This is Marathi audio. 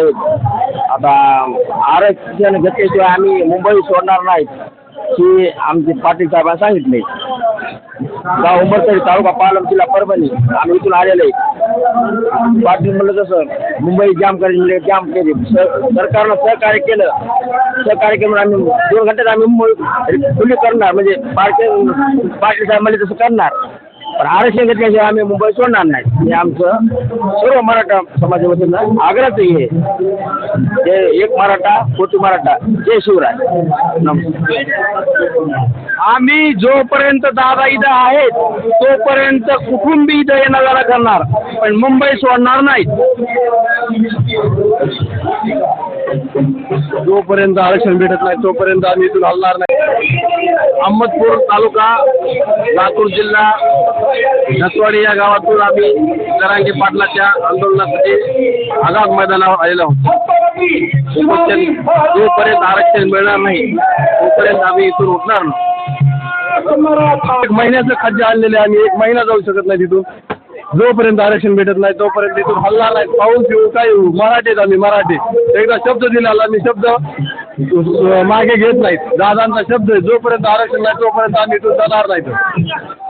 नाहीत आता आरक्षण घेतल्याशिवाय आम्ही मुंबई सोडणार नाहीत ही आमचे पाटील साहेबांना सांगितले. गाव उंबरतरी तालुका पालम जिल्हा परभणी आम्ही इथून आलेले आहे. पाटील म्हणलं तसं मुंबई जाम करायची म्हणजे जाम केली. स- सरकारनं सहकार्य केलं. सहकार्य केलं म्हणून आम्ही दोन घंट्यात आम्ही मुंबई खुली करणार. म्हणजे पाटील पाटील साहेब म्हणजे तसं करणार. पण आरक्षण घेतल्याशिवाय आम्ही मुंबई सोडणार नाही. हे आमचं सर्व मराठा समाजाच्या वतीनं आग्रहच आहे हे एक मराठा कोटी मराठा जय शिवराय. नमस्कार. आम्ही जोपर्यंत दादा इथं आहेत तोपर्यंत कुठूनबी इथं येणं जाणं करणार. पण मुंबई सोडणार नाही. जोपर्यंत आरक्षण भेटत नाही तोपर्यंत आम्ही इथून हलणार नाही. अहमदपूर तालुका लातूर जिल्हा नसवाडी या गावातून आम्ही जरांगे पाटलाच्या आंदोलनासाठी आझाद मैदानावर आलेलो आहोत. जोपर्यंत जोपर्यंत आरक्षण मिळणार नाही तोपर्यंत आम्ही इथून उठणार नाही. एक महिन्याचं खाद्य आणलेले आम्ही एक महिना जाऊ शकत नाही तिथून. जोपर्यंत आरक्षण भेटत नाही तोपर्यंत तिथून हल्ला नाही पाऊस येऊ काय येऊ मराठीत आम्ही मराठी. एकदा शब्द दिलेला आम्ही शब्द मागे घेत नाहीत दादांचा शब्द आहे जोपर्यंत आरक्षण नाही तोपर्यंत आम्ही इथून जाणार नाहीत